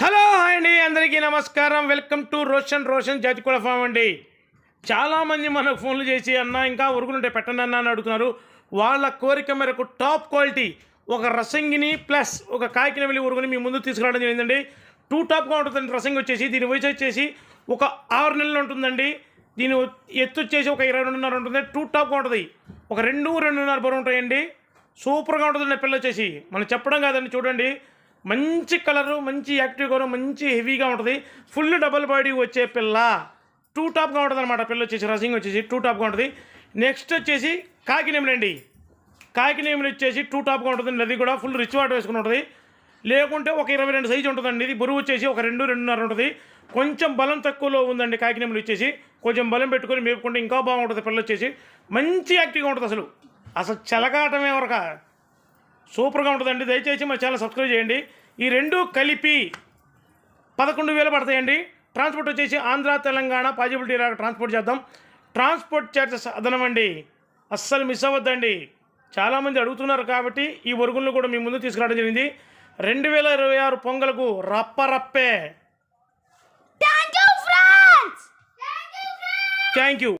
Hello hi అండి. అందరికీ నమస్కారం. వెల్కమ్ టు రోషన్ రోషన్ జాతికుల ఫామ్ అండి. చాలామంది మనకు ఫోన్లు చేసి అన్న ఇంకా ఉరుగులుంటే పెట్టండి అన్న అని అడుగుతున్నారు. వాళ్ళ కోరిక మేరకు టాప్ క్వాలిటీ ఒక రసంగిని ప్లస్ ఒక కాకిన వెళ్ళి ఉరుగుని మీ ముందు తీసుకురావడం జరిగిందండి. టూ టాప్గా ఉంటుందండి రసంగి వచ్చేసి. దీని వయసు వచ్చేసి ఒక ఆరు నెలలు ఉంటుందండి. దీని ఎత్తు వచ్చేసి ఒక ఇరవై రెండున్నర ఉంటుంది. టూ టాప్గా ఉంటుంది. ఒక రెండు రెండున్నర బరువు ఉంటాయండి. సూపర్గా ఉంటుందండి పిల్ల వచ్చేసి. మనం చెప్పడం కాదండి చూడండి. మంచి కలరు మంచి యాక్టివ్ మంచి హెవీగా ఉంటుంది. ఫుల్ డబల్ బాడీ వచ్చే పిల్ల టూ టాప్గా ఉంటుంది అనమాట పిల్ల వచ్చేసి రసింగ్ వచ్చేసి టూ టాప్గా ఉంటుంది. నెక్స్ట్ వచ్చేసి కాకినేమిలండి కాకినేమిలి వచ్చేసి టూ టాప్గా ఉంటుంది. అది కూడా ఫుల్ రిచ్ వాటర్ వేసుకుని ఉంటుంది. లేకుంటే ఒక ఇరవై రెండు సైజు ఉంటుందండి. ఇది బరువు వచ్చేసి ఒక రెండు రెండున్నర ఉంటుంది. కొంచెం బలం తక్కువలో ఉందండి కాకినేములు వచ్చేసి. కొంచెం బలం పెట్టుకొని మేపుకుంటే ఇంకా బాగుంటుంది పిల్ల వచ్చేసి. మంచి యాక్టివ్గా ఉంటుంది అసలు. అసలు చెలగాటమే వరక సూపర్గా ఉంటుందండి. దయచేసి మా ఛానల్ సబ్స్క్రైబ్ చేయండి. ఈ రెండు కలిపి పదకొండు వేలు పడతాయండి. ట్రాన్స్పోర్ట్ వచ్చేసి ఆంధ్ర తెలంగాణ పాజిబిలిటీ ట్రాన్స్పోర్ట్ చేద్దాం. ట్రాన్స్పోర్ట్ చార్జెస్ అదనం అండి అస్సలు మిస్ అవ్వద్దండి. చాలామంది అడుగుతున్నారు కాబట్టి ఈ ఒరుగులను కూడా మీ ముందు తీసుకురావడం జరిగింది. రెండు వేల ఇరవై ఆరు పొంగలకు రప్పరప్పే! Thank you